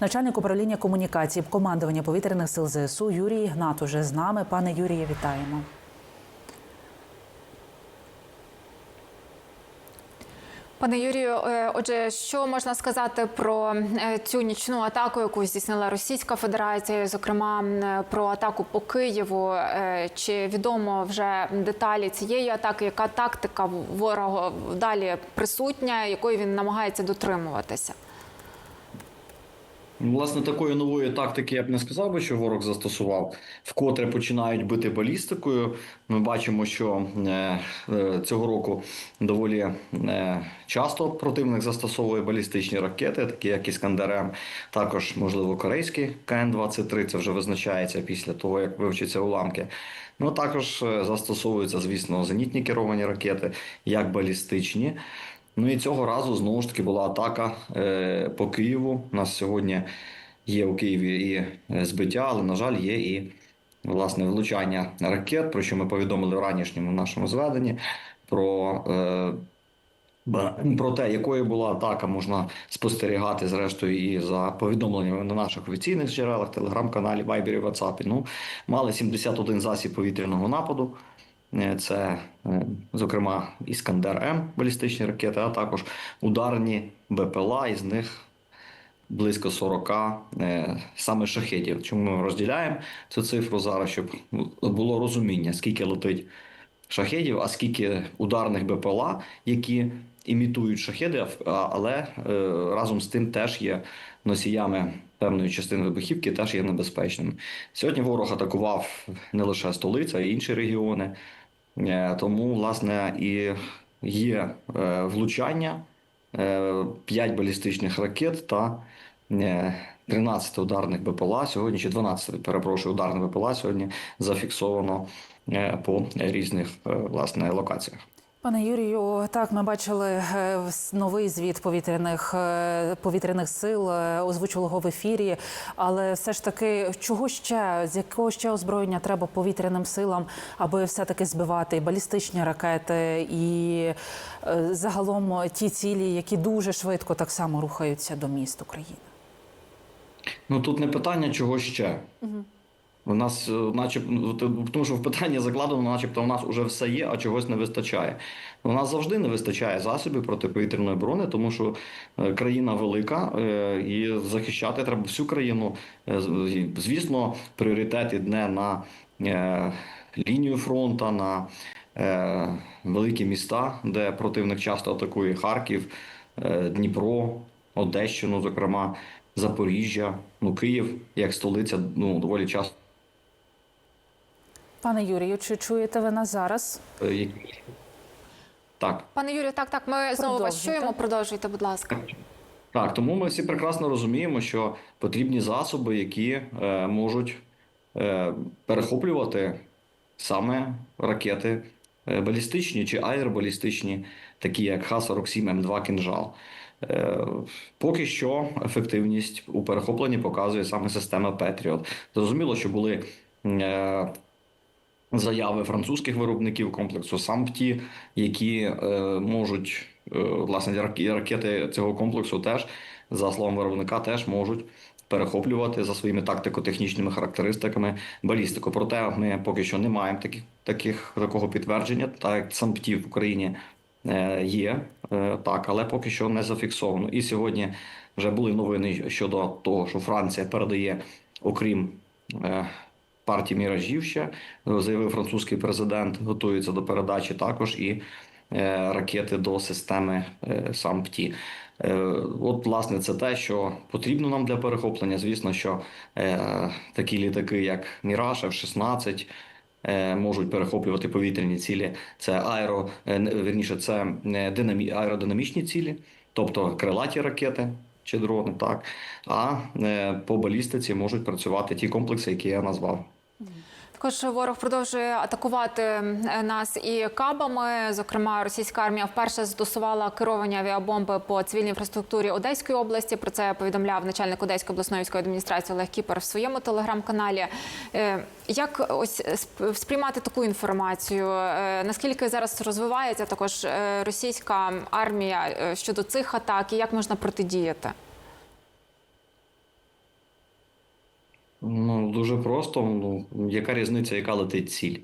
Начальник управління комунікації командування повітряних сил ЗСУ Юрій Ігнат уже з нами. Пане Юріє, вітаємо. Пане Юрію, е, отже, що можна сказати про е, цю нічну атаку, яку здійснила Російська Федерація, зокрема е, про атаку по Києву? Чи відомо вже деталі цієї атаки? Яка тактика ворога далі присутня, якої він намагається дотримуватися? Власне, такої нової тактики я б не сказав би, що ворог застосував. Вкотре починають бити балістикою. Ми бачимо, що е, е, цього року доволі е, часто противник застосовує балістичні ракети, такі як Іскандер М, також, можливо, корейські КН-23. Це вже визначається після того, як вивчаться уламки. Ну також застосовуються, звісно, зенітні керовані ракети, як балістичні. Ну і цього разу знову ж таки була атака е, по Києву. У нас сьогодні є у Києві і е, збиття, але, на жаль, є і власне влучання ракет, про що ми повідомили в ранішньому нашому зведенні. Про, е, про те, якою була атака, можна спостерігати зрештою і за повідомленнями на наших офіційних джерелах, телеграм-каналі, Вайбері, Ватсапі. Ну, мали 71 засіб повітряного нападу. Е, Це, е, зокрема, Іскандер М балістичні ракети, а також ударні БПЛА, із них близько 40 е, саме шахедів. Чому ми розділяємо цю цифру зараз, щоб було розуміння, скільки летить шахедів, а скільки ударних БПЛА, які імітують шахеди, але разом з тим теж є носіями певної частини вибухівки, теж є небезпечними. Сьогодні ворог атакував не лише столиця, а й інші регіони. Е, Тому, власне, і є е, влучання, 5 балістичних ракет та е, 13 ударних БПЛА сьогодні, чи 12, перепрошую, ударних БПЛА сьогодні зафіксовано е, по різних е, власне локаціях. Пане Юрію, так ми бачили е, новий звіт повітряних е, повітряних сил, е, озвучували його в ефірі. Але все ж таки, чого ще з якого ще озброєння треба повітряним силам, аби все таки збивати і балістичні ракети і загалом ті цілі, які дуже швидко так само рухаються до міст України? Ну тут не питання, чого ще. У нас, е, начеб, ну, тому що в питанні закладено, начебто, у нас вже все є, а чогось не вистачає. У нас завжди не вистачає засобів протиповітряної оборони, тому що е, країна велика е, і захищати треба всю країну. Е, Звісно, пріоритет йде на е, лінію фронту, на е, великі міста, де противник часто атакує Харків, е, Дніпро, Одещину, зокрема, Запоріжжя, ну Київ як столиця, ну доволі часто. Пане Юрію, чи чуєте ви нас зараз? е, Так. Пане Юрію, так, так, ми знову вас чуємо. Продовжуйте, будь ласка. Так, тому ми всі прекрасно розуміємо, що потрібні засоби, які е, можуть е, перехоплювати саме ракети е, балістичні чи аеробалістичні, такі як Х-47М2 «Кинжал». Е, поки що ефективність у перехопленні показує саме система Петріот. Зрозуміло, що були е, заяви французьких виробників комплексу САМПТІ, які е, можуть е, власне ракети цього комплексу теж, за словом виробника, теж можуть перехоплювати за своїми тактико-технічними характеристиками балістику. Проте ми поки що не маємо таких, таких такого підтвердження, так як САМПТІ в Україні е, є, е, так, але поки що не зафіксовано. І сьогодні вже були новини щодо того, що Франція передає, окрім е, партії міражів ще заявив французький президент, готується до передачі також і е, ракети до системи е, САМПТІ. Е, От, власне, це те, що потрібно нам для перехоплення. Звісно, що е, такі літаки, як Міраж, F-16, е, можуть перехоплювати повітряні цілі. Це аеро, е, вірніше, це е, динамі, аеродинамічні цілі, тобто крилаті ракети чи дрони, так. А е, по балістиці можуть працювати ті комплекси, які я назвав. Також ворог продовжує атакувати е, нас і кабами. Зокрема, російська армія вперше застосувала керовані авіабомби по цивільній інфраструктурі Одеської області. Про це повідомляв начальник Одеської обласної військової адміністрації Олег Кіпер в своєму телеграм-каналі. Е, Як ось сп- сприймати таку інформацію? Е, Наскільки зараз розвивається також російська армія щодо цих атак, і як можна протидіяти? Ну, дуже просто. Ну, яка різниця, яка летить ціль?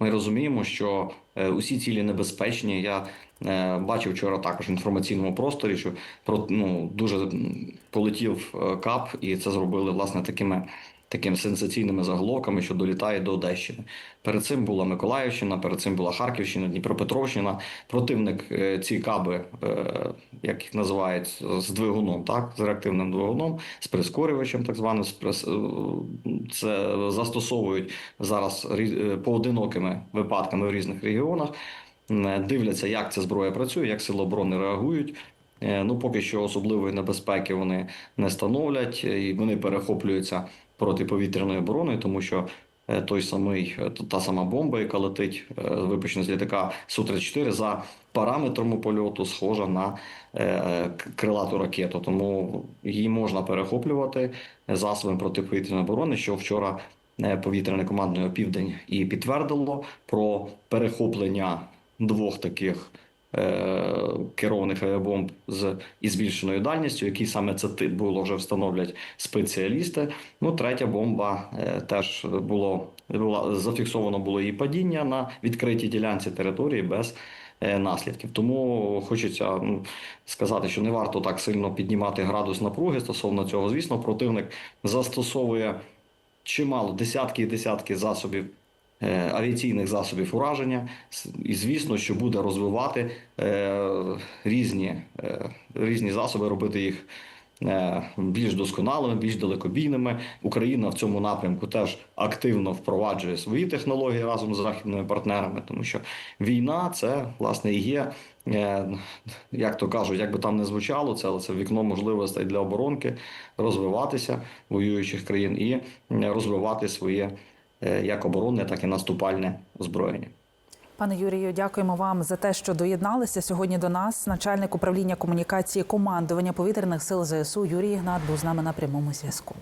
Ми розуміємо, що е, усі цілі небезпечні. Я е, бачив вчора також в інформаційному просторі, що про ну дуже полетів е, кап, і це зробили власне такими. Такими сенсаційними заголовками, що долітає до Одещини. Перед цим була Миколаївщина, перед цим була Харківщина, Дніпропетровщина. Противник е, ці каби, е, як їх називають, з двигуном, так, з реактивним двигуном, з прискорювачем, так званим, е, це застосовують зараз поодинокими випадками в різних регіонах. Дивляться, як ця зброя працює, як сили оборони реагують. Ну, поки що особливої небезпеки вони не становлять, і вони перехоплюються протиповітряною обороною, тому що е, той самий е, та сама бомба, яка летить, е, випущена з літака Су-34, за параметром польоту схожа на крилату ракету. Тому її можна перехоплювати засобами протиповітряної оборони, що вчора повітряне командне південь і підтвердило про перехоплення двох таких. Е, Керованих авіабомб з із збільшеною дальністю, які саме це тип було вже встановлять спеціалісти. Ну, третя бомба е, теж було була зафіксовано було її падіння на відкритій ділянці території без е, наслідків. Тому хочеться сказати, що не варто так сильно піднімати градус напруги стосовно цього. Звісно, противник застосовує чимало десятки і десятки засобів. Е, Авіаційних засобів ураження, і звісно, що буде розвивати е, різні, е, різні засоби, робити їх більш досконалими, більш далекобійними. Україна в цьому напрямку теж активно впроваджує свої технології разом з західними партнерами, тому що війна це власне і є, як то кажуть, як би там не звучало, це це вікно можливостей для оборонки розвиватися воюючих країн і розвивати своє як оборонне, так і наступальне озброєння. Пане Юрію, дякуємо вам за те, що доєдналися сьогодні до нас. Начальник управління комунікації командування повітряних сил ЗСУ Юрій Ігнат був з нами на прямому зв'язку.